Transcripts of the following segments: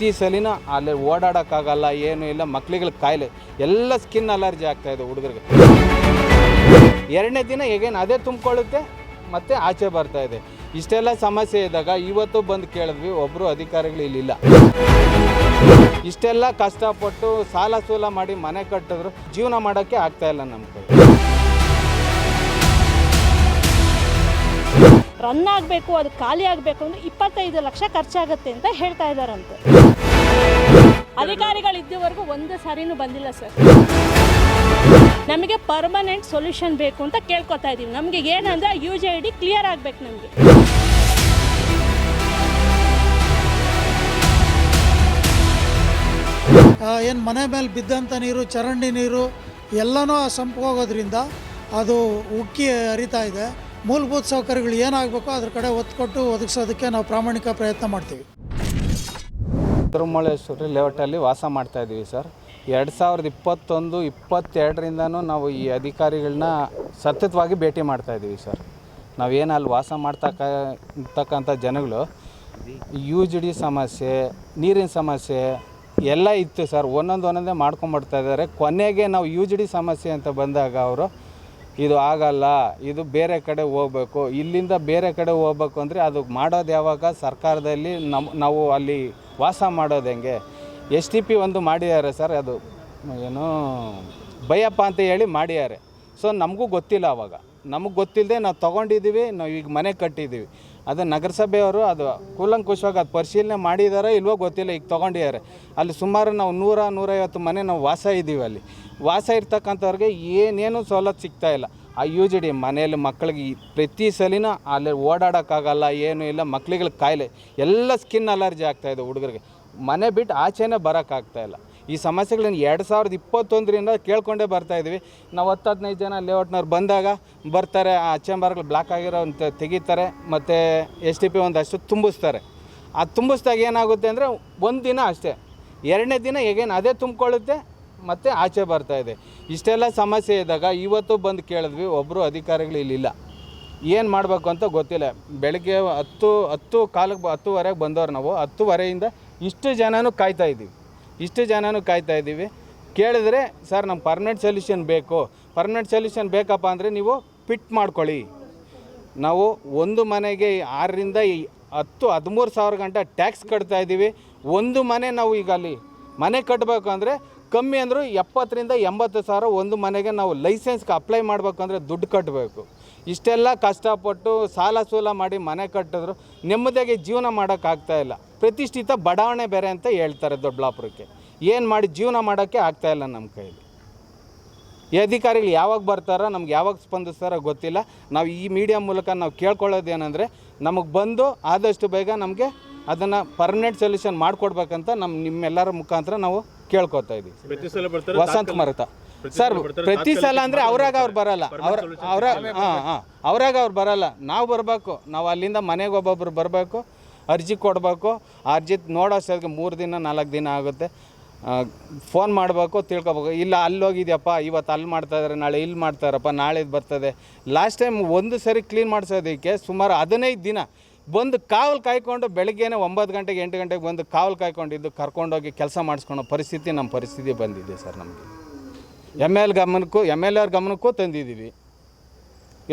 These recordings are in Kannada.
ಪ್ರತಿ ಸಲಿನ ಅಲ್ಲಿ ಓಡಾಡೋಕ್ಕಾಗಲ್ಲ, ಏನು ಇಲ್ಲ, ಮಕ್ಳಿಗಳ ಕಾಯಿಲೆ, ಎಲ್ಲ ಸ್ಕಿನ್ ಅಲರ್ಜಿ ಆಗ್ತಾ ಇದೆ ಹುಡುಗರಿಗೆ. ಎರಡನೇ ದಿನ ಹೇಗೇನು ಅದೇ ತುಂಬಿಕೊಳ್ಳುತ್ತೆ, ಮತ್ತೆ ಆಚೆ ಬರ್ತಾ ಇದೆ. ಇಷ್ಟೆಲ್ಲ ಸಮಸ್ಯೆ ಇದ್ದಾಗ ಇವತ್ತು ಬಂದು ಕೇಳಿದ್ವಿ ಒಬ್ಬರು ಅಧಿಕಾರಿಗಳು ಇಲ್ಲಿಲ್ಲ ಇಷ್ಟೆಲ್ಲ ಕಷ್ಟಪಟ್ಟು ಸಾಲ ಸೂಲ ಮಾಡಿ ಮನೆ ಕಟ್ಟಿದ್ರು, ಜೀವನ ಮಾಡೋಕ್ಕೆ ಆಗ್ತಾ ಇಲ್ಲ ನಮ್ಮ ಕೈ ರನ್ ಆಗಬೇಕು, ಅದು ಖಾಲಿ ಆಗಬೇಕು ಅಂದ್ರೆ ಇಪ್ಪತ್ತೈದು ಲಕ್ಷ ಖರ್ಚಾಗುತ್ತೆ ಅಂತ ಹೇಳ್ತಾ ಇದ್ದಾರಂತೆ. ಅಧಿಕಾರಿಗಳು ಇದ್ದವರೆಗೂ ಒಂದು ಸಾರಿನೂ ಬಂದಿಲ್ಲ ಸರ್. ನಮಗೆ ಪರ್ಮನೆಂಟ್ ಸೊಲ್ಯೂಷನ್ ಬೇಕು ಅಂತ ಕೇಳ್ಕೊತಾ ಇದ್ದೀವಿ. ನಮಗೆ ಏನಂದ್ರೆ ಯು ಜೆ ಡಿ ಕ್ಲಿಯರ್ ಆಗಬೇಕು ನಮಗೆ. ಏನು ಮನೆ ಮೇಲೆ ಬಿದ್ದಂಥ ನೀರು, ಚರಂಡಿ ನೀರು ಎಲ್ಲನೂ ಆ ಸಂಪ್ ಹೋಗೋದ್ರಿಂದ ಅದು ಉಕ್ಕಿ ಹರಿತಾ ಇದೆ. ಮೂಲಭೂತ ಸೌಕರ್ಯಗಳು ಏನಾಗಬೇಕೋ ಅದ್ರ ಕಡೆ ಒತ್ತು ಕೊಟ್ಟು ಒದಗಿಸೋದಕ್ಕೆ ನಾವು ಪ್ರಾಮಾಣಿಕ ಪ್ರಯತ್ನ ಮಾಡ್ತೀವಿ. ತಿರುಮಳೇಶ್ವರಿ ಲೇಔಟಲ್ಲಿ ವಾಸ ಮಾಡ್ತಾ ಇದ್ದೀವಿ ಸರ್. ಎರಡು ಸಾವಿರದ ಇಪ್ಪತ್ತೊಂದು, ಇಪ್ಪತ್ತೆರಡರಿಂದನೂ ನಾವು ಈ ಅಧಿಕಾರಿಗಳನ್ನ ಸತತವಾಗಿ ಭೇಟಿ ಮಾಡ್ತಾ ಇದ್ದೀವಿ ಸರ್. ನಾವೇನು ಅಲ್ಲಿ ವಾಸ ಮಾಡ್ತಕ್ಕ ಇರ್ತಕ್ಕಂಥ ಜನಗಳು ಯು ಜಿ ಡಿ ಸಮಸ್ಯೆ, ನೀರಿನ ಸಮಸ್ಯೆ ಎಲ್ಲ ಇತ್ತು ಸರ್. ಒಂದೊಂದು ಒಂದೊಂದೇ ಮಾಡ್ಕೊಂಬರ್ತಾ ಇದ್ದಾರೆ. ಕೊನೆಗೆ ನಾವು ಯು ಜಿ ಡಿ ಸಮಸ್ಯೆ ಅಂತ ಬಂದಾಗ ಅವರು ಇದು ಆಗಲ್ಲ, ಇದು ಬೇರೆ ಕಡೆ ಹೋಗ್ಬೇಕು. ಇಲ್ಲಿಂದ ಬೇರೆ ಕಡೆ ಹೋಗ್ಬೇಕು ಅಂದರೆ ಅದು ಮಾಡೋದು ಯಾವಾಗ? ಸರ್ಕಾರದಲ್ಲಿ ನಮ್ಮ ನಾವು ಅಲ್ಲಿ ವಾಸ ಮಾಡೋದು ಹೆಂಗೆ? ಎಸ್ ಟಿ ಪಿ ಒಂದು ಮಾಡಿದ್ದಾರೆ ಸರ್, ಅದು ಏನು ಭಯಪ್ಪ ಅಂತ ಹೇಳಿ ಮಾಡಿದ್ದಾರೆ. ಸೊ ನಮಗೂ ಗೊತ್ತಿಲ್ಲ ಅವಾಗ. ನಮಗೆ ಗೊತ್ತಿಲ್ಲದೆ ನಾವು ತೊಗೊಂಡಿದ್ದೀವಿ ನಾವು ಈಗ ಮನೆ ಕಟ್ಟಿದ್ದೀವಿ ಅದು ನಗರಸಭೆಯವರು ಅದು ಕೂಲಂಕುಷವಾಗಿ ಅದು ಪರಿಶೀಲನೆ ಮಾಡಿದಾರೋ ಇಲ್ವೋ ಗೊತ್ತಿಲ್ಲ, ಈಗ ತೊಗೊಂಡಿದ್ದಾರೆ ಅಲ್ಲಿ ಸುಮಾರು ನಾವು ನೂರ, ನೂರೈವತ್ತು ಮನೆ ನಾವು ವಾಸ ಇದ್ದೀವಿ ಅಲ್ಲಿ. ವಾಸ ಇರ್ತಕ್ಕಂಥವ್ರಿಗೆ ಏನೇನು ಸವಲತ್ತು ಸಿಗ್ತಾ ಇಲ್ಲ. ಆ ಯು ಜಿ ಡಿ ಮನೆಯಲ್ಲಿ ಮಕ್ಕಳಿಗೆ ಪ್ರತಿ ಸಲಿನ ಅಲ್ಲಿ ಓಡಾಡೋಕ್ಕಾಗಲ್ಲ, ಏನು ಇಲ್ಲ ಮಕ್ಕಳಿಗೆ ಕಾಯಿಲೆ, ಎಲ್ಲ ಸ್ಕಿನ್ ಅಲರ್ಜಿ ಆಗ್ತಾಯಿದೆ ಹುಡುಗರಿಗೆ. ಮನೆ ಬಿಟ್ಟು ಆಚೆನೇ ಬರೋಕ್ಕಾಗ್ತಾ ಇಲ್ಲ. ಈ ಸಮಸ್ಯೆಗಳನ್ನ ಎರಡು ಸಾವಿರದ ಇಪ್ಪತ್ತೊಂದರಿಂದ ಕೇಳ್ಕೊಂಡೇ ಬರ್ತಾಯಿದ್ವಿ ನಾವು ಹತ್ತು ಹದಿನೈದು ಜನ ಲೇಔಟ್ನವ್ರು ಬಂದಾಗ ಬರ್ತಾರೆ, ಆ ಚೇಂಬರ್ಗಳು ಬ್ಲಾಕ್ ಆಗಿರೋ ಅಂತ ತೆಗಿತಾರೆ, ಮತ್ತು ಎಸ್ ಟಿ ಪಿ ಒಂದಷ್ಟು ತುಂಬಿಸ್ತಾರೆ. ಆ ತುಂಬಿಸ್ದಾಗ ಏನಾಗುತ್ತೆ ಅಂದರೆ ಒಂದು ದಿನ ಅಷ್ಟೇ, ಎರಡನೇ ದಿನ ಹೇಗೇನು ಅದೇ ತುಂಬಿಕೊಳ್ಳುತ್ತೆ, ಮತ್ತು ಆಚೆ ಬರ್ತಾ ಇದೆ. ಇಷ್ಟೆಲ್ಲ ಸಮಸ್ಯೆ ಇದ್ದಾಗ ಇವತ್ತು ಬಂದು ಕೇಳಿದ್ವಿ ಒಬ್ಬರು ಅಧಿಕಾರಿಗಳು ಇಲ್ಲಿಲ್ಲ. ಏನು ಮಾಡಬೇಕು ಅಂತ ಗೊತ್ತಿಲ್ಲ. ಬೆಳಗ್ಗೆ ಹತ್ತು ಹತ್ತು ಕಾಲಕ್ಕೆ ಹತ್ತುವರೆಗೆ ಬಂದವ್ರು ನಾವು, ಹತ್ತುವರೆಯಿಂದ ಇಷ್ಟು ಜನನೂ ಕಾಯ್ತಾ ಇದ್ದೀವಿ. ಇಷ್ಟು ಜನನೂ ಕಾಯ್ತಾ ಇದ್ದೀವಿ. ಕೇಳಿದ್ರೆ, ಸರ್, ನಮ್ಗೆ ಪರ್ಮನೆಂಟ್ ಸೊಲ್ಯೂಷನ್ ಬೇಕು. ಪರ್ಮನೆಂಟ್ ಸೊಲ್ಯೂಷನ್ ಬೇಕಪ್ಪ ಅಂದರೆ ನೀವು ಪಿಟ್ ಮಾಡ್ಕೊಳ್ಳಿ. ನಾವು ಒಂದು ಮನೆಗೆ ಆರರಿಂದ ಹತ್ತು, ಹದಿಮೂರು ಸಾವಿರ ಗಂಟೆ ಟ್ಯಾಕ್ಸ್ ಕಟ್ತಾ ಇದ್ದೀವಿ. ಒಂದು ಮನೆ ನಾವು ಈಗ ಅಲ್ಲಿ ಮನೆ ಕಟ್ಟಬೇಕು ಅಂದರೆ ಕಮ್ಮಿ ಅಂದರೂ ಎಪ್ಪತ್ತರಿಂದ ಎಂಬತ್ತು ಸಾವಿರ ಒಂದು ಮನೆಗೆ ನಾವು ಲೈಸೆನ್ಸ್ಗೆ ಅಪ್ಲೈ ಮಾಡಬೇಕು ಅಂದರೆ ದುಡ್ಡು ಕಟ್ಟಬೇಕು ಇಷ್ಟೆಲ್ಲ ಕಷ್ಟಪಟ್ಟು ಸಾಲ ಸೂಲ ಮಾಡಿ ಮನೆ ಕಟ್ಟಿದ್ರು, ನೆಮ್ಮದಿಯಾಗಿ ಜೀವನ ಮಾಡೋಕ್ಕಾಗ್ತಾ ಇಲ್ಲ. ಪ್ರತಿಷ್ಠಿತ ಬಡಾವಣೆ ಬೇರೆ ಅಂತ ಹೇಳ್ತಾರೆ ದೊಡ್ಡಬಳ್ಳಾಪುರಕ್ಕೆ. ಏನು ಮಾಡಿ ಜೀವನ ಮಾಡೋಕ್ಕೆ ಆಗ್ತಾಯಿಲ್ಲ ಇಲ್ಲ ನಮ್ಮ ಕೈಯಲ್ಲಿ. ಈ ಅಧಿಕಾರಿಗಳು ಯಾವಾಗ ಬರ್ತಾರೋ ನಮ್ಗೆ ಯಾವಾಗ ಸ್ಪಂದಿಸ್ತಾರೋ ಗೊತ್ತಿಲ್ಲ. ನಾವು ಈ ಮೀಡಿಯಾ ಮೂಲಕ ನಾವು ಕೇಳ್ಕೊಳ್ಳೋದು ಏನಂದರೆ ನಮಗೆ ಬಂದು ಆದಷ್ಟು ಬೇಗ ನಮಗೆ ಅದನ್ನು ಪರ್ಮನೆಂಟ್ ಸೊಲ್ಯೂಷನ್ ಮಾಡಿಕೊಡ್ಬೇಕಂತ ನಮ್ಮ ನಿಮ್ಮೆಲ್ಲರ ಮುಖಾಂತರ ನಾವು ಕೇಳ್ಕೊತಾ ಇದ್ದೀವಿ ವಸಂತ ಮರತ. ಸರ್ ಪ್ರತಿ ಸಲ ಅಂದರೆ ಅವ್ರಾಗ ಅವ್ರು ಬರಲ್ಲ. ಅವ್ರ ಅವ್ರ ಹಾಂ ಹಾಂ. ಅವ್ರಾಗ ಅವ್ರು ಬರಲ್ಲ. ನಾವು ಬರಬೇಕು. ನಾವು ಅಲ್ಲಿಂದ ಮನೆಗೆ ಒಬ್ಬೊಬ್ರು ಬರಬೇಕು. ಅರ್ಜಿ ಕೊಡಬೇಕು, ಅರ್ಜಿ ನೋಡೋಷ್ಟೊತ್ತಿಗೆ ಮೂರು ದಿನ, ನಾಲ್ಕು ದಿನ ಆಗುತ್ತೆ. ಫೋನ್ ಮಾಡಬೇಕು, ತಿಳ್ಕೊಬೇಕು. ಇಲ್ಲ ಅಲ್ಲಿ ಹೋಗಿದ್ಯಪ್ಪ ಇವತ್ತು ಅಲ್ಲಿ ಮಾಡ್ತಾ ಇದ್ದಾರೆ ನಾಳೆ ಇಲ್ಲಿ ಮಾಡ್ತಾರಪ್ಪ ನಾಳೆ ಇದು ಬರ್ತದೆ. ಲಾಸ್ಟ್ ಟೈಮ್ ಒಂದು ಸರಿ ಕ್ಲೀನ್ ಮಾಡಿಸೋದಕ್ಕೆ ಸುಮಾರು ಹದಿನೈದು ದಿನ ಬಂದು ಕಾವಲು ಕಾಯ್ಕೊಂಡು ಬೆಳಗ್ಗೆನೇ ಒಂಬತ್ತು ಗಂಟೆಗೆ, ಎಂಟು ಗಂಟೆಗೆ ಬಂದು ಕಾವಲು ಕಾಯ್ಕೊಂಡಿದ್ದು ಕರ್ಕೊಂಡೋಗಿ ಕೆಲಸ ಮಾಡಿಸ್ಕೊಳೋ ಪರಿಸ್ಥಿತಿ, ನಮ್ಮ ಪರಿಸ್ಥಿತಿ ಬಂದಿದೆ ಸರ್ ನಮಗೆ. ಎಂ ಎಲ್ ಗಮನಕ್ಕೂ ಎಂ ಎಲ್ ಆರ್ ಗಮನಕ್ಕೂ ತಂದಿದ್ದೀವಿ.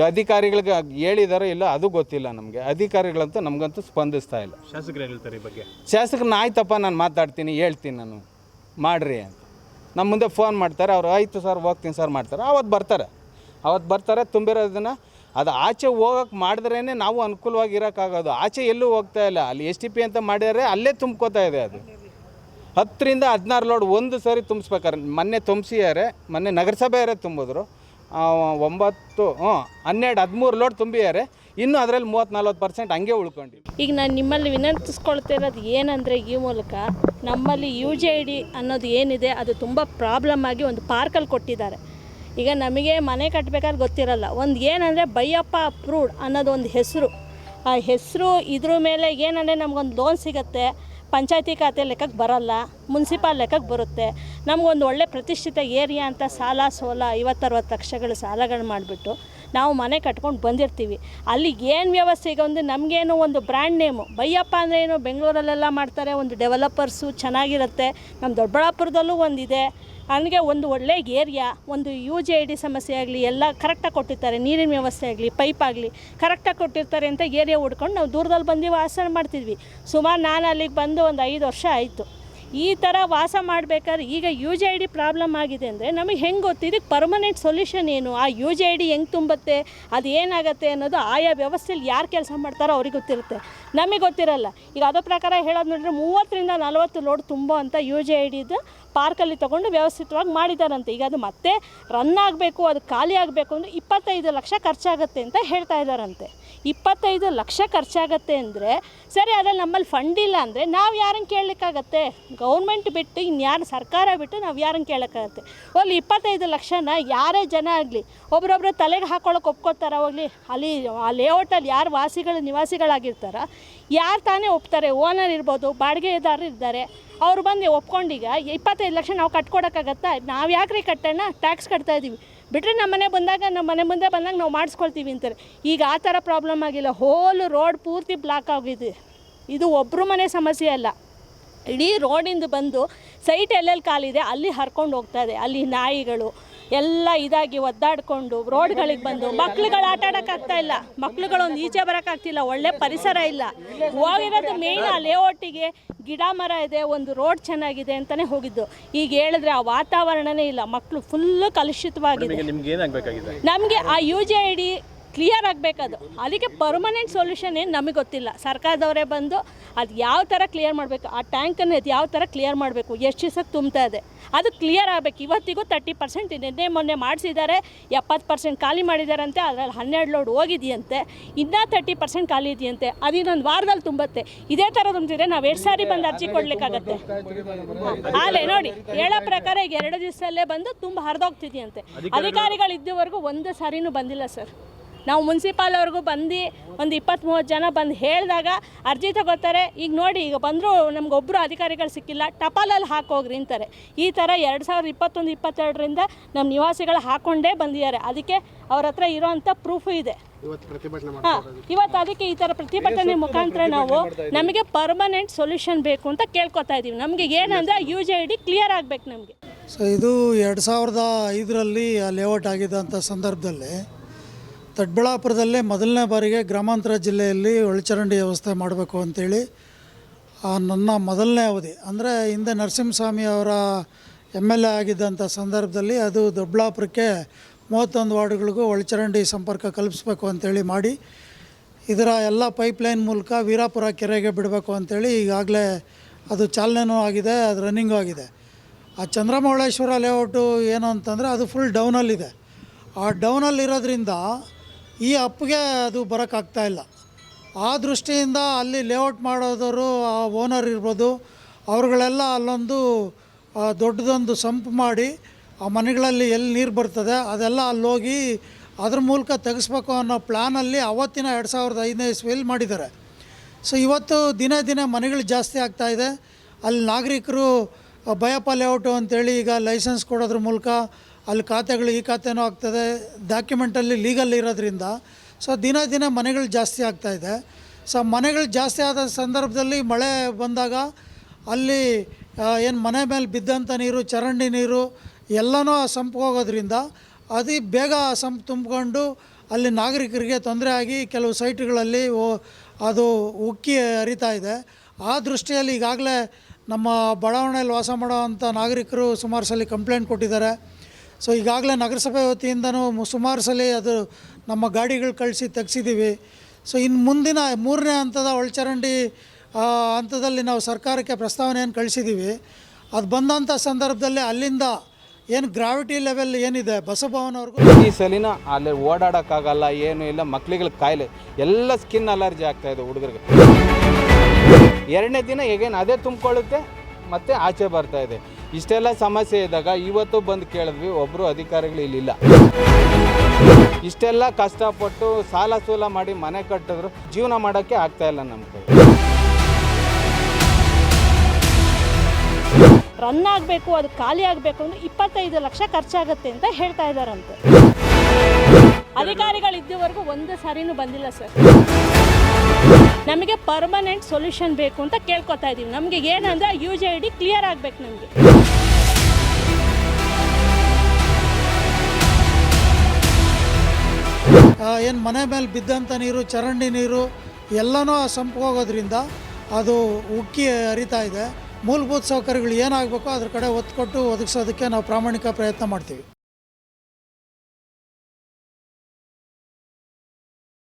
ಅಧಿಕಾರಿಗಳಿಗೆ ಹೇಳಿದಾರೋ ಇಲ್ಲ ಅದು ಗೊತ್ತಿಲ್ಲ ನಮಗೆ. ಅಧಿಕಾರಿಗಳಂತೂ ನಮಗಂತೂ ಸ್ಪಂದಿಸ್ತಾ ಇಲ್ಲ. ಶಾಸಕರು ಹೇಳ್ತಾರೆ ಈ ಬಗ್ಗೆ? ಶಾಸಕರನ್ನ ಆಯ್ತಪ್ಪ ನಾನು ಮಾತಾಡ್ತೀನಿ ಹೇಳ್ತೀನಿ ನಾನು. ಮಾಡಿರಿ ಅಂತ. ನಮ್ಮ ಮುಂದೆ ಫೋನ್ ಮಾಡ್ತಾರೆ ಅವ್ರು ಆಯಿತು ಸರ್ ಹೋಗ್ತೀನಿ ಸರ್ ಮಾಡ್ತಾರೆ. ಅವತ್ತು ಬರ್ತಾರೆ. ಅವತ್ತು ಬರ್ತಾರೆ ತುಂಬಿರೋದನ್ನು ಅದು ಆಚೆ ಹೋಗೋಕೆ ಮಾಡಿದ್ರೇ ನಾವು ಅನುಕೂಲವಾಗಿ ಇರೋಕ್ಕಾಗೋದು. ಆಚೆ ಎಲ್ಲೂ ಹೋಗ್ತಾ ಇಲ್ಲ. ಅಲ್ಲಿ ಎಸ್ ಟಿ ಪಿ ಅಂತ ಮಾಡಿದರೆ ಅಲ್ಲೇ ತುಂಬ್ಕೋತಾ ಇದೆ ಅದು. ಹತ್ತರಿಂದ ಹದಿನಾರು ಲೋಡ್ ಒಂದು ಸರಿ ತುಂಬಿಸ್ಬೇಕಾರೆ. ಮೊನ್ನೆ ತುಂಬಿಸಿದ್ದಾರೆ ಮೊನ್ನೆ ನಗರಸಭೆಯವರೇ ತುಂಬಿದ್ರು. ಒಂಬತ್ತು, ಹ್ಞೂ, ಹನ್ನೆರಡು, ಹದಿಮೂರು ಲೋಡ್ ತುಂಬಿದ್ದಾರೆ. ಇನ್ನು ಅದರಲ್ಲಿ ಮೂವತ್ತು ನಲ್ವತ್ತು ಪರ್ಸೆಂಟ್ ಹಂಗೆ ಉಳ್ಕೊಂಡು ಈಗ ನಾನು ನಿಮ್ಮಲ್ಲಿ ವಿನಂತಿಸ್ಕೊಳ್ತಿರೋದು ಏನಂದರೆ ಈ ಮೂಲಕ ನಮ್ಮಲ್ಲಿ ಯು ಜೆ ಡಿ ಅನ್ನೋದು ಏನಿದೆ, ಅದು ತುಂಬ ಪ್ರಾಬ್ಲಮ್ ಆಗಿ ಒಂದು ಪಾರ್ಕಲ್ಲಿ ಕೊಟ್ಟಿದ್ದಾರೆ. ಈಗ ನಮಗೆ ಮನೆ ಕಟ್ಟಬೇಕಾದ್ರೆ ಗೊತ್ತಿರಲ್ಲ, ಒಂದು ಏನಂದರೆ ಬೈಯಪ್ಪ ಅಪ್ರೂವ್ಡ್ ಅನ್ನೋದು ಒಂದು ಹೆಸರು. ಆ ಹೆಸರು ಇದ್ರ ಮೇಲೆ ಏನಂದರೆ ನಮ್ಗೊಂದು ಲೋನ್ ಸಿಗುತ್ತೆ. ಪಂಚಾಯತಿ ಖಾತೆ ಲೆಕ್ಕಕ್ಕೆ ಬರಲ್ಲ, ಮುನ್ಸಿಪಾಲ್ ಲೆಕ್ಕಕ್ಕೆ ಬರುತ್ತೆ. ನಮಗೊಂದು ಒಳ್ಳೆ ಪ್ರತಿಷ್ಠಿತ ಏರಿಯಾ ಅಂತ ಸಾಲ ಸೋಲ ಐವತ್ತರವತ್ತು ಲಕ್ಷಗಳು ಸಾಲಗಳು ಮಾಡಿಬಿಟ್ಟು ನಾವು ಮನೆ ಕಟ್ಕೊಂಡು ಬಂದಿರ್ತೀವಿ. ಅಲ್ಲಿ ಏನು ವ್ಯವಸ್ಥೆ ಈಗ ಒಂದು ನಮಗೇನು ಒಂದು ಬ್ರ್ಯಾಂಡ್ ನೇಮು ಬೈಯಪ್ಪ ಅಂದರೆ ಏನು ಬೆಂಗಳೂರಲ್ಲೆಲ್ಲ ಮಾಡ್ತಾರೆ, ಒಂದು ಡೆವಲಪರ್ಸು ಚೆನ್ನಾಗಿರುತ್ತೆ ನಮ್ಮ ದೊಡ್ಡಬಳ್ಳಾಪುರದಲ್ಲೂ ಒಂದಿದೆ. ಹಂಗೆ ಒಂದು ಒಳ್ಳೆ ಏರಿಯಾ ಒಂದು ಯು ಜಿ ಐ ಡಿ ಸಮಸ್ಯೆ ಆಗಲಿ, ಎಲ್ಲ ಕರೆಕ್ಟಾಗಿ ಕೊಟ್ಟಿರ್ತಾರೆ, ನೀರಿನ ವ್ಯವಸ್ಥೆ ಆಗಲಿ ಪೈಪ್ ಆಗಲಿ ಕರೆಕ್ಟಾಗಿ ಕೊಟ್ಟಿರ್ತಾರೆ ಅಂತ ಏರಿಯಾ ಹುಡ್ಕೊಂಡು ನಾವು ದೂರದಲ್ಲಿ ಬಂದು ವಾಸ ಮಾಡ್ತಿದ್ವಿ. ಸುಮಾರು ನಾನು ಅಲ್ಲಿಗೆ ಬಂದು ಒಂದು ಐದು ವರ್ಷ ಆಯಿತು. ಈ ಥರ ವಾಸ ಮಾಡಬೇಕಾದ್ರೆ ಈಗ U G I D problem ಆಗಿದೆ ಅಂದರೆ ನಮಗೆ ಹೆಂಗೆ ಗೊತ್ತು? ಇದಕ್ಕೆ ಪರ್ಮನೆಂಟ್ ಸೊಲ್ಯೂಷನ್ ಏನು? ಆ ಯು ಜಿ ಐ ಡಿ ಹೆಂಗೆ ತುಂಬುತ್ತೆ? ಅದು ಏನಾಗುತ್ತೆ ಅನ್ನೋದು ಆಯಾ ವ್ಯವಸ್ಥೆಯಲ್ಲಿ ಯಾರು ಕೆಲಸ ಮಾಡ್ತಾರೋ ಅವ್ರಿಗೆ ಗೊತ್ತಿರುತ್ತೆ. ನಮಗೆ ಗೊತ್ತಿರಲ್ಲ. ಈಗ ಅದರ ಪ್ರಕಾರ ಹೇಳೋದು ನೋಡಿದ್ರೆ ಮೂವತ್ತರಿಂದ ನಲವತ್ತು ಲೋಡ್ ತುಂಬೋ ಅಂತ ಯು ಜಿ ಐ ಡಿದು ಪಾರ್ಕಲ್ಲಿ ತೊಗೊಂಡು ವ್ಯವಸ್ಥಿತವಾಗಿ ಮಾಡಿದಾರಂತೆ. ಈಗ ಅದು ಮತ್ತೆ ರನ್ ಆಗಬೇಕು, ಅದು ಖಾಲಿ ಆಗಬೇಕು ಅಂದರೆ ಇಪ್ಪತ್ತೈದು ಲಕ್ಷ ಖರ್ಚಾಗುತ್ತೆ ಅಂತ ಹೇಳ್ತಾ ಇದ್ದಾರಂತೆ ಇಪ್ಪತ್ತೈದು ಲಕ್ಷ ಖರ್ಚಾಗತ್ತೆ ಅಂದರೆ ಸರಿ, ಅದ್ರಲ್ಲಿ ನಮ್ಮಲ್ಲಿ ಫಂಡ್ ಇಲ್ಲ ಅಂದರೆ ನಾವು ಯಾರನ್ನು ಕೇಳಲಿಕ್ಕಾಗತ್ತೆ? ಗೌರ್ಮೆಂಟ್ ಬಿಟ್ಟು ಇನ್ಯಾರು ಸರ್ಕಾರ ಬಿಟ್ಟು ನಾವು ಯಾರನ್ನು ಕೇಳೋಕ್ಕಾಗತ್ತೆ? ಅಲ್ಲಿ ಇಪ್ಪತ್ತೈದು ಲಕ್ಷನ ಯಾರೇ ಜನ ಆಗಲಿ, ಒಬ್ರೊಬ್ರು ತಲೆಗೆ ಹಾಕೊಳ್ಳೋಕೆ ಒಪ್ಕೋತಾರ ಹೋಗಲಿ, ಅಲ್ಲಿ, ಆ ಲೇಔಟಲ್ಲಿ ಯಾರು ವಾಸಿಗಳು, ನಿವಾಸಿಗಳಾಗಿರ್ತಾರೋ, ಯಾರು ತಾನೇ ಒಪ್ತಾರೆ? ಓನರ್ ಇರ್ಬೋದು ಬಾಡಿಗೆದಾರರು ಇದ್ದಾರೆ ಅವ್ರು ಬಂದು ಒಪ್ಕೊಂಡೀಗ ಇಪ್ಪತ್ತೈದು ಲಕ್ಷ ನಾವು ಕಟ್ಕೊಡೋಕ್ಕಾಗತ್ತಾ? ನಾವು ಯಾಕ್ರಿ ಕಟ್ಟೋಣ? ಟ್ಯಾಕ್ಸ್ ಕಟ್ತಾ ಇದ್ದೀವಿ ಬಿಟ್ಟರೆ ನಮ್ಮ ಮನೆ ಬಂದಾಗ ನಮ್ಮ ಮನೆ ಮುಂದೆ ಬಂದಾಗ ನಾವು ಮಾಡಿಸ್ಕೊಳ್ತೀವಿ ಅಂತಾರೆ. ಈಗ ಆ ಥರ ಪ್ರಾಬ್ಲಮ್ ಆಗಿಲ್ಲ. ಹೋಲ್ ರೋಡ್ ಪೂರ್ತಿ ಬ್ಲಾಕ್ ಆಗಿದೆ. ಇದು ಒಬ್ಬರು ಮನೆ ಸಮಸ್ಯೆ ಅಲ್ಲ. ಇಡೀ ರೋಡಿಂದ ಬಂದು ಸೈಟ್ ಎಲ್ಲೆಲ್ಲಿ ಕಾಲಿದೆ ಅಲ್ಲಿ ಹರ್ಕೊಂಡು ಹೋಗ್ತಾ ಇದೆ. ಅಲ್ಲಿ ನಾಯಿಗಳು ಎಲ್ಲ ಇದಾಗಿ ಒದ್ದಾಡಿಕೊಂಡು ರೋಡ್ಗಳಿಗೆ ಬಂದು ಮಕ್ಳುಗಳು ಆಟ ಆಡೋಕ್ಕಾಗ್ತಾ ಇಲ್ಲ. ಮಕ್ಳುಗಳೊಂದು ಈಚೆ ಬರೋಕ್ಕಾಗ್ತಿಲ್ಲ ಒಳ್ಳೆ ಪರಿಸರ ಇಲ್ಲ. ಹೋಗಿರೋದು ಮೇಯ್ನ್ ಆ ಲೇಔಟಿಗೆ ಗಿಡ ಮರ ಇದೆ ಒಂದು ರೋಡ್ ಚೆನ್ನಾಗಿದೆ ಅಂತಲೇ ಹೋಗಿದ್ದು. ಈಗ ಹೇಳಿದ್ರೆ ಆ ವಾತಾವರಣನೇ ಇಲ್ಲ ಮಕ್ಕಳು ಫುಲ್ಲು ಕಲುಷಿತವಾಗಿದೆ. ನಿಮ್ಗೆ ಆ U J I D clear ಆಗಬೇಕದು. ಅದಕ್ಕೆ ಪರ್ಮನೆಂಟ್ ಸೊಲ್ಯೂಷನ್ ಏನು ನಮಗೆ ಗೊತ್ತಿಲ್ಲ. ಸರ್ಕಾರದವರೇ ಬಂದು ಅದು ಯಾವ ಥರ ಕ್ಲಿಯರ್ ಮಾಡಬೇಕು ಆ ಟ್ಯಾಂಕನ್ನು ಅದು ಯಾವ ಥರ ಕ್ಲಿಯರ್ ಮಾಡಬೇಕು ಎಷ್ಟು ದಿವಸಕ್ಕೆ ತುಂಬ್ತಾ ಇದೆ ಅದು ಕ್ಲಿಯರ್ ಆಗಬೇಕು. ಇವತ್ತಿಗೂ ತರ್ಟಿ ಪರ್ಸೆಂಟ್ ನಿನ್ನೆ ಮೊನ್ನೆ ಮಾಡಿಸಿದ್ದಾರೆ ಎಪ್ಪತ್ತು ಪರ್ಸೆಂಟ್ ಖಾಲಿ ಮಾಡಿದಾರಂತೆ ಅದರಲ್ಲಿ ಹನ್ನೆರಡು ಲೋಡ್ ಹೋಗಿದೆಯಂತೆ ಇನ್ನೂ ತರ್ಟಿ ಪರ್ಸೆಂಟ್ ಖಾಲಿ ಇದೆಯಂತೆ ಅದು ಇನ್ನೊಂದು ವಾರದಲ್ಲಿ ತುಂಬುತ್ತೆ. ಇದೇ ಥರ ತುಂಬಿದ್ರೆ ನಾವು ಎಷ್ಟು ಸಾರಿ ಬಂದು ಅರ್ಜಿ ಕೊಡಲಿಕ್ಕಾಗತ್ತೆ. ಅಲ್ಲೇ ನೋಡಿ ಹೇಳೋ ಪ್ರಕಾರ ಈಗ ಎರಡು ದಿವಸದಲ್ಲೇ ಬಂದು ತುಂಬ ಹರಿದೋಗ್ತಿದೆಯಂತೆ. ಅಧಿಕಾರಿಗಳು ಇದ್ದವರೆಗೂ ಒಂದು ಸಾರಿನೂ ಬಂದಿಲ್ಲ ಸರ್. ನಾವು ಮುನ್ಸಿಪಾಲ್ ಅವ್ರಿಗೂ ಬಂದು ಒಂದು ಇಪ್ಪತ್ತ್ ಮೂವತ್ತು ಜನ ಬಂದು ಹೇಳಿದಾಗ ಅರ್ಜಿ ತಗೋತಾರೆ. ಈಗ ನೋಡಿ ಈಗ ಬಂದರೂ ನಮಗೊಬ್ಬರು ಅಧಿಕಾರಿಗಳು ಸಿಕ್ಕಿಲ್ಲ. ಟಪಾಲಲ್ಲಿ ಹಾಕೋಗ್ರಿ ಅಂತಾರೆ. ಈ ಥರ ಎರಡು ಸಾವಿರದ ಇಪ್ಪತ್ತೊಂದು ಇಪ್ಪತ್ತೆರಡರಿಂದ ನಮ್ಮ ನಿವಾಸಿಗಳು ಹಾಕ್ಕೊಂಡೇ ಬಂದಿದ್ದಾರೆ. ಅದಕ್ಕೆ ಅವ್ರ ಹತ್ರ ಇರೋವಂಥ ಪ್ರೂಫು ಇದೆ. ಹಾಂ ಇವತ್ತು ಅದಕ್ಕೆ ಈ ಥರ ಪ್ರತಿಭಟನೆ ಮುಖಾಂತರ ನಾವು ನಮಗೆ ಪರ್ಮನೆಂಟ್ ಸೊಲ್ಯೂಷನ್ ಬೇಕು ಅಂತ ಕೇಳ್ಕೊತಾ ಇದ್ದೀವಿ. ನಮಗೆ ಏನಂದರೆ U J I D clear ಆಗಬೇಕು ನಮಗೆ. ಸೊ ಇದು ಎರಡು ಸಾವಿರದ ಐದರಲ್ಲಿ ಆ ಲೇಔಟ್ ಆಗಿದ್ದಂಥ ಸಂದರ್ಭದಲ್ಲಿ ದೊಡ್ಡಬಳ್ಳಾಪುರದಲ್ಲೇ ಮೊದಲನೇ ಬಾರಿಗೆ ಗ್ರಾಮಾಂತರ ಜಿಲ್ಲೆಯಲ್ಲಿ ಒಳಚರಂಡಿ ವ್ಯವಸ್ಥೆ ಮಾಡಬೇಕು ಅಂತೇಳಿ ನನ್ನ ಮೊದಲನೇ ಅವಧಿ. ಅಂದರೆ ಹಿಂದೆ ನರಸಿಂಹಸ್ವಾಮಿ ಅವರ ಎಂ ಎಲ್ ಎ ಆಗಿದ್ದಂಥ ಸಂದರ್ಭದಲ್ಲಿ ಅದು ದೊಡ್ಡಬಳ್ಳಾಪುರಕ್ಕೆ ಮೂವತ್ತೊಂದು ವಾರ್ಡ್ಗಳಿಗೂ ಒಳಚರಂಡಿ ಸಂಪರ್ಕ ಕಲ್ಪಿಸ್ಬೇಕು ಅಂತೇಳಿ ಮಾಡಿ, ಇದರ ಎಲ್ಲ ಪೈಪ್ಲೈನ್ ಮೂಲಕ ವೀರಾಪುರ ಕೆರೆಗೆ ಬಿಡಬೇಕು ಅಂಥೇಳಿ ಈಗಾಗಲೇ ಅದು ಚಾಲನೆನೂ ಆಗಿದೆ, ಅದು ರನ್ನಿಂಗು ಆಗಿದೆ. ಆ ಚಂದ್ರಮೌಳೇಶ್ವರ ಲೇಔಟು ಏನು ಅಂತಂದರೆ ಅದು ಫುಲ್ ಡೌನಲ್ಲಿದೆ ಆ ಡೌನಲ್ಲಿ ಇರೋದ್ರಿಂದ ಈ ಅಪ್ಪಿಗೆ ಅದು ಬರೋಕ್ಕಾಗ್ತಾ ಇಲ್ಲ. ಆ ದೃಷ್ಟಿಯಿಂದ ಅಲ್ಲಿ ಲೇಔಟ್ ಮಾಡೋದವರು ಆ ಓನರ್ ಇರ್ಬೋದು ಅವ್ರುಗಳೆಲ್ಲ ಅಲ್ಲೊಂದು ದೊಡ್ಡದೊಂದು ಸಂಪ್ ಮಾಡಿ ಆ ಮನೆಗಳಲ್ಲಿ ಎಲ್ಲಿ ನೀರು ಬರ್ತದೆ ಅದೆಲ್ಲ ಅಲ್ಲೋಗಿ ಅದ್ರ ಮೂಲಕ ತೆಗೆಸ್ಬೇಕು ಅನ್ನೋ ಪ್ಲ್ಯಾನಲ್ಲಿ ಅವತ್ತಿನ ಎರಡು ಸಾವಿರದ ಐದನೇ ಇಸ್ವಿಯಲ್ಲಿ ಮಾಡಿದ್ದಾರೆ. ಸೊ ಇವತ್ತು ದಿನೇ ದಿನೇ ಮನೆಗಳು ಜಾಸ್ತಿ ಆಗ್ತಾ ಇದೆ. ಅಲ್ಲಿ ನಾಗರಿಕರು ಆ, ಭಯಪ್ಪ ಲೇಔಟು ಅಂತೇಳಿ ಈಗ ಲೈಸೆನ್ಸ್ ಕೊಡೋದ್ರ ಮೂಲಕ ಅಲ್ಲಿ ಖಾತೆಗಳು ಈ ಖಾತೆನೂ ಆಗ್ತದೆ. ಡಾಕ್ಯುಮೆಂಟಲ್ಲಿ ಲೀಗಲ್ ಇರೋದ್ರಿಂದ ಸೊ ದಿನ ದಿನ ಮನೆಗಳು ಜಾಸ್ತಿ ಆಗ್ತಾ ಇದೆ. ಸೊ ಮನೆಗಳು ಜಾಸ್ತಿ ಆದ ಸಂದರ್ಭದಲ್ಲಿ ಮಳೆ ಬಂದಾಗ ಅಲ್ಲಿ ಏನು ಮನೆ ಮೇಲೆ ಬಿದ್ದಂಥ ನೀರು, ಚರಂಡಿ ನೀರು ಎಲ್ಲನೂ ಸಂಪ್ ಹೋಗೋದ್ರಿಂದ ಅದು ಬೇಗ ಸಂಪ್ ತುಂಬಿಕೊಂಡು ಅಲ್ಲಿ ನಾಗರಿಕರಿಗೆ ತೊಂದರೆ ಆಗಿ ಕೆಲವು ಸೈಟ್ಗಳಲ್ಲಿ ಅದು ಉಕ್ಕಿ ಹರಿತಾ ಇದೆ. ಆ ದೃಷ್ಟಿಯಲ್ಲಿ ಈಗಾಗಲೇ ನಮ್ಮ ಬಡಾವಣೆಯಲ್ಲಿ ವಾಸ ಮಾಡೋವಂಥ ನಾಗರಿಕರು ಸುಮಾರು ಸಲ ಕಂಪ್ಲೇಂಟ್ ಕೊಟ್ಟಿದ್ದಾರೆ. ಸೊ ಈಗಾಗಲೇ ನಗರಸಭೆ ವತಿಯಿಂದನೂ ಸುಮಾರು ಸಲ ಅದು ನಮ್ಮ ಗಾಡಿಗಳು ಕಳಿಸಿ ತೆಗ್ಸಿದ್ದೀವಿ. ಸೊ ಇನ್ನು ಮುಂದಿನ ಮೂರನೇ ಹಂತದ ಒಳಚರಂಡಿ ಹಂತದಲ್ಲಿ ನಾವು ಸರ್ಕಾರಕ್ಕೆ ಪ್ರಸ್ತಾವನೆಯನ್ನು ಕಳಿಸಿದ್ದೀವಿ. ಅದು ಬಂದಂಥ ಸಂದರ್ಭದಲ್ಲಿ ಅಲ್ಲಿಂದ ಏನು ಗ್ರಾವಿಟಿ ಲೆವೆಲ್ ಏನಿದೆ ಬಸಭವನವ್ರಿಗೂ ಈ ಸಲಿನ ಅಲ್ಲಿ ಓಡಾಡೋಕ್ಕಾಗಲ್ಲ, ಏನು ಇಲ್ಲ, ಮಕ್ಳಿಗಳ ಕಾಯಿಲೆ, ಎಲ್ಲ ಸ್ಕಿನ್ ಅಲರ್ಜಿ ಆಗ್ತಾ ಇದೆ ಹುಡುಗರಿಗೆ. ಎರಡನೇ ದಿನ ಈಗೇನು ಅದೇ ತುಂಬಿಕೊಳ್ಳುತ್ತೆ, ಮತ್ತೆ ಆಚೆ ಬರ್ತಾ ಇದೆ. ಇಷ್ಟೆಲ್ಲ ಸಮಸ್ಯೆ ಇದ್ದಾಗ ಇವತ್ತು ಬಂದು ಕೇಳಿದ್ವಿ ಒಬ್ಬರು ಅಧಿಕಾರಿಗಳು ಇಲ್ಲಿಲ್ಲ. ಇಷ್ಟೆಲ್ಲ ಕಷ್ಟಪಟ್ಟು ಸಾಲ ಸೂಲ ಮಾಡಿ ಮನೆ ಕಟ್ಟಿದ್ರು, ಜೀವನ ಮಾಡೋಕ್ಕೆ ಆಗ್ತಾ ಇಲ್ಲ ನಮ್ಮ ರನ್ ಆಗಬೇಕು, ಅದು ಖಾಲಿ ಆಗಬೇಕು ಅಂದ್ರೆ ಇಪ್ಪತ್ತೈದು ಲಕ್ಷ ಖರ್ಚಾಗುತ್ತೆ ಅಂತ ಹೇಳ್ತಾ ಇದ್ದಾರಂತೆ. ಅಧಿಕಾರಿಗಳು ಇದ್ದವರೆಗೂ ಒಂದು ಸಾರಿನೂ ಬಂದಿಲ್ಲ ಸರ್ ನಮಗೆ ಪರ್ಮನೆಂಟ್ ಸೊಲ್ಯೂಷನ್ ಬೇಕು ಅಂತ ಕೇಳ್ಕೊತಾ ಇದೀವಿ. ನಮಗೆ ಏನಂದ್ರೆ U G I D clear ಆಗ್ಬೇಕು ನಮಗೆ. ಏನು ಮನೆ ಮೇಲೆ ಬಿದ್ದಂಥ ನೀರು, ಚರಂಡಿ ನೀರು ಎಲ್ಲನೂ ಸಂಪೋಗೋದ್ರಿಂದ ಅದು ಉಕ್ಕಿ ಹರಿತಾ ಇದೆ. ಮೂಲಭೂತ ಸೌಕರ್ಯಗಳು ಏನಾಗಬೇಕೋ ಅದ್ರ ಕಡೆ ಒತ್ತು ಕೊಟ್ಟು ಒದಗಿಸೋದಕ್ಕೆ ನಾವು ಪ್ರಾಮಾಣಿಕ ಪ್ರಯತ್ನ ಮಾಡ್ತೀವಿ.